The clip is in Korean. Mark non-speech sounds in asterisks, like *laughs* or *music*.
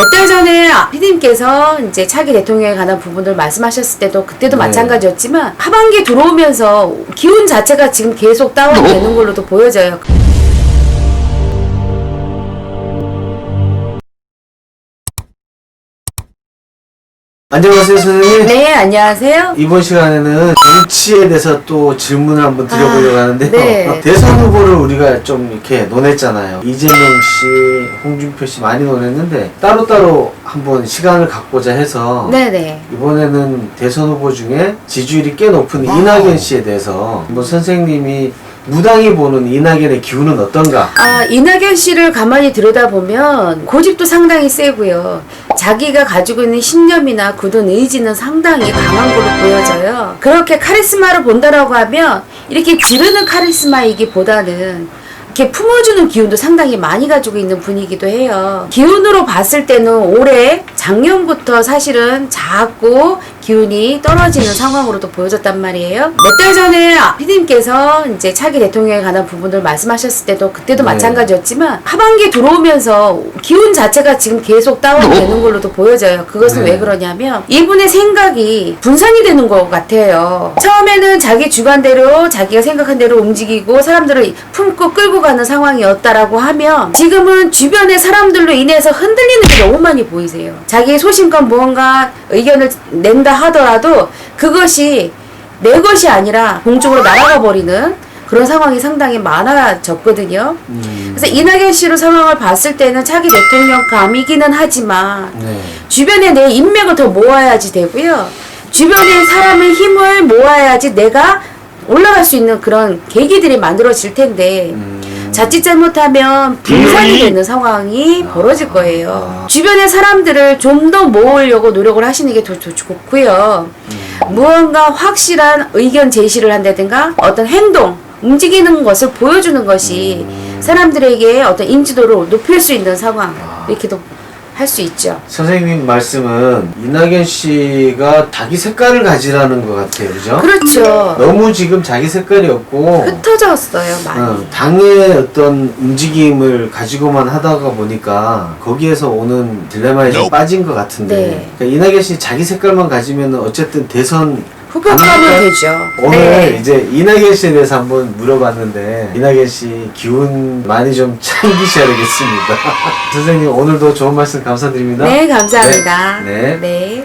몇 달 전에 피디님께서 이제 차기 대통령에 관한 부분들 말씀하셨을 때도 그때도 네. 마찬가지였지만 하반기 들어오면서 기운 자체가 지금 계속 다운되는 걸로도 보여져요. 안녕하세요, 선생님. 네, 안녕하세요. 이번 시간에는 정치에 대해서 또 질문을 한번 드려보려고 아, 하는데요. 네. 대선 후보를 우리가 좀 이렇게 논했잖아요. 이재명 씨, 홍준표 씨 많이 논했는데 따로따로 한번 시간을 갖고자 해서 네네. 이번에는 대선 후보 중에 지지율이 꽤 높은 이낙연 씨에 대해서 한번 선생님이 무당이 보는 이낙연의 기운은 어떤가? 아, 이낙연 씨를 가만히 들여다보면 고집도 상당히 세고요. 자기가 가지고 있는 신념이나 굳은 의지는 상당히 강한 걸로 보여져요. 그렇게 카리스마를 본다라고 하면 이렇게 지르는 카리스마이기보다는 이렇게 품어주는 기운도 상당히 많이 가지고 있는 분이기도 해요. 기운으로 봤을 때는 올해 작년부터 사실은 자꾸 기운이 떨어지는 상황으로도 보여졌단 말이에요. 몇 달 전에 피디님께서 이제 차기 대통령에 관한 부분들 말씀하셨을 때도 그때도 네. 마찬가지였지만 하반기 들어오면서 기운 자체가 지금 계속 다운되는 걸로도 보여져요. 그것은 네. 왜 그러냐면 이분의 생각이 분산이 되는 것 같아요. 처음에는 자기 주관대로 자기가 생각한 대로 움직이고 사람들을 품고 끌고 가는 상황이었다라고 하면 지금은 주변의 사람들로 인해서 흔들리는 게 너무 많이 보이세요. 자기의 소신껏 무언가 의견을 낸다 하더라도 그것이 내 것이 아니라 공중으로 날아가 버리는 그런 상황이 상당히 많아졌거든요. 음, 그래서 이낙연 씨로 상황을 봤을 때는 차기 대통령 감이기는 하지만 네. 주변에 내 인맥을 더 모아야지 되고요. 주변에 사람의 힘을 모아야지 내가 올라갈 수 있는 그런 계기들이 만들어질 텐데 음, 자칫 잘못하면 분산이 되는 상황이 벌어질 거예요. 주변의 사람들을 좀 더 모으려고 노력을 하시는 게 더 좋고요. 무언가 확실한 의견 제시를 한다든가 어떤 행동, 움직이는 것을 보여주는 것이 사람들에게 어떤 인지도를 높일 수 있는 상황. 이렇게도 할 수 있죠. 선생님 말씀은 이낙연 씨가 자기 색깔을 가지라는 것 같아요, 그죠? 그렇죠. 너무 지금 자기 색깔이 없고 흩어졌어요, 많이. 어, 당의 어떤 움직임을 가지고만 하다가 보니까 거기에서 오는 딜레마에 좀 빠진 것 같은데 네. 그러니까 이낙연 씨 자기 색깔만 가지면 어쨌든 대선 후보감은 아마 되죠. 오늘 네. 이제 이낙연 씨에 대해서 한번 물어봤는데 이낙연 씨 기운 많이 좀 챙기셔야 되겠습니다. *laughs* 선생님 오늘도 좋은 말씀 감사드립니다. 네, 감사합니다. 네. 네. 네.